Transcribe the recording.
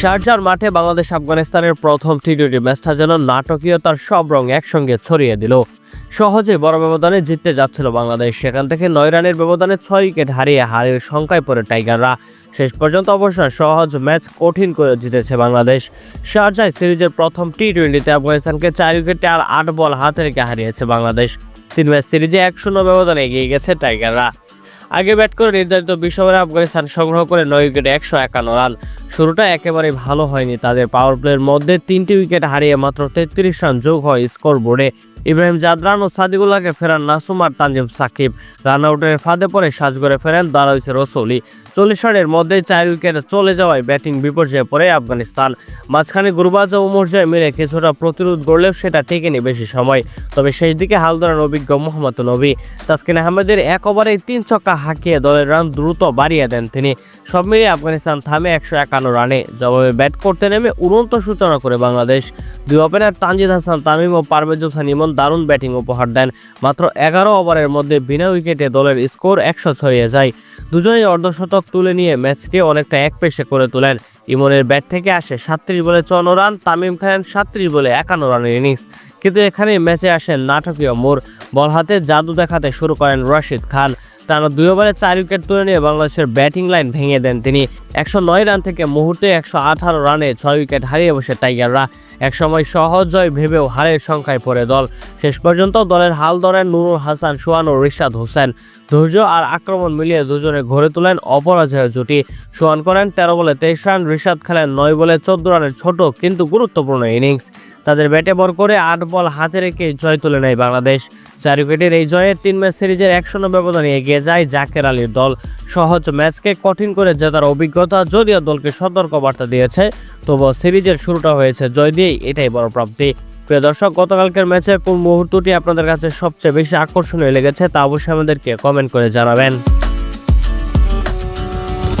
শারজার মাঠে বাংলাদেশ আফগানিস্তানের প্রথম টি টোয়েন্টি ম্যাচটা যেন নাটকীয়তার সব রং একসঙ্গে ছড়িয়ে দিল। সহজে বড় ব্যবধানে জিততে যাচ্ছিল বাংলাদেশ। সেখান থেকে নয় রানের ব্যবধানে ছয় উইকেট হারিয়ে হারের সংখ্যায় পড়ে টাইগাররা। শেষ পর্যন্ত অবশ্য সহজ ম্যাচ কঠিন করে জিতেছে বাংলাদেশ। শারজায় সিরিজের প্রথম টি টোয়েন্টিতে আফগানিস্তানকে চার উইকেটে আর আট বল হাতে রেখে হারিয়েছে বাংলাদেশ। তিন ম্যাচ সিরিজে এক শূন্য ব্যবধানে এগিয়ে গেছে টাইগাররা। আগে ব্যাট করে নির্ধারিত বিশ আফগানিস্তান সংগ্রহ করে নয় উইকেটে একশো একান্ন রান। শুরুটা একেবারে ভালো হয়নি। তাদের পাওয়ার প্লের মধ্যে তিনটি উইকেট হারিয়ে মাত্র তেত্রিশ রান যোগ হয় স্কোর বোর্ডে ইব্রাহিম জাদরান ও সাদিকুল্লাহকে ফেরান নাসুম আর তানজিম সাকিব। রান আউটের ফাঁদে পরে সাজগড়ে ফেরেন দাঁড়াইছে রসৌলি। চল্লিশ রানের মধ্যে চার উইকেট চলে যাওয়ায় ব্যাটিং বিপর্যয়ে পড়ে আফগানিস্তান। মাঝখানে গুরবাজ ও উমরজয় মিলে কিছুটা প্রতিরোধ গড়লেও সেটা টেকেনি বেশি সময়। তবে শেষ দিকে হাল ধরেন অভিজ্ঞ মোহাম্মদ নবী। তাসকিন আহমেদের এক ওভারেই তিন ছক্কা হাঁকিয়ে দলের রান দ্রুত বাড়িয়ে দেন তিনি। সব মিলিয়ে আফগানিস্তান থামে একশো একান্ন রানে জবাবে ব্যাট করতে নেমে উড়ন্ত সূচনা করে বাংলাদেশ। দুই ওপেনার তানজিদ হাসান, তামিম ও পারভেজ হোসেন ইমন দারুণ ব্যাটিং উপহার দেন। মাত্র এগারো ওভারের মধ্যে বিনা উইকেটে দলের স্কোর একশো ছড়িয়ে যায়। দুজনেই অর্ধশতক তুলে নিয়ে ম্যাচকে অনেকটা একপেশে করে তোলেন। ইমনের ব্যাট থেকে আসে সাতত্রিশ বলে চুয়ান্ন রান, তামিম খান সাতত্রিশ বলে একান্ন রানের ইনিংস। কিন্তু এখানে ম্যাচে আসেন নাটকীয় মোড়। বল হাতে জাদু দেখাতে শুরু করেন রশিদ খান। টানা দুই ওভারে চার উইকেট তুলে নিয়ে বাংলাদেশের ব্যাটিং লাইন ভেঙে দেন তিনি। একশো নয় রান থেকে মুহূর্তে একশো আঠারো রানে ছয় উইকেট হারিয়ে বসে টাইগাররা। একসময় সহজ জয় ভেবেও হারের সংখ্যায় পড়ে দল। শেষ পর্যন্ত দলের হাল ধরেন নুরুল হাসান, সোহান ও রিশাদ হোসেন। ধৈর্য আর আক্রমণ মিলিয়ে দুজনে ঘরে তোলেন অপরাজয় জুটি। সোহান করেন তেরো বলে তেইশ রান, রিশাদ খেলেন নয় বলে চোদ্দ রানের ছোট কিন্তু গুরুত্বপূর্ণ ইনিংস। তাদের ব্যাটে বর করে আট বল হাতে রেখে জয় তুলে নেয় বাংলাদেশ। চার উইকেটের এই জয়ে তিন ম্যাচ সিরিজের এক শূন্য ব্যবধানে এগিয়ে যায় জাকের আলীর দল। সহজ ম্যাচকে কঠিন করে জেতার অভিজ্ঞতা যদিও দলকে সতর্ক বার্তা দিয়েছে, তবুও সিরিজের শুরুটা হয়েছে জয় দিয়েই এটাই বড় প্রাপ্তি। প্রিয় দর্শক, গতকালকের ম্যাচে কোন মুহূর্তটি আপনাদের কাছে সবচেয়ে বেশি আকর্ষণীয় লেগেছে তা অবশ্যই আমাদেরকে কমেন্ট করে জানাবেন।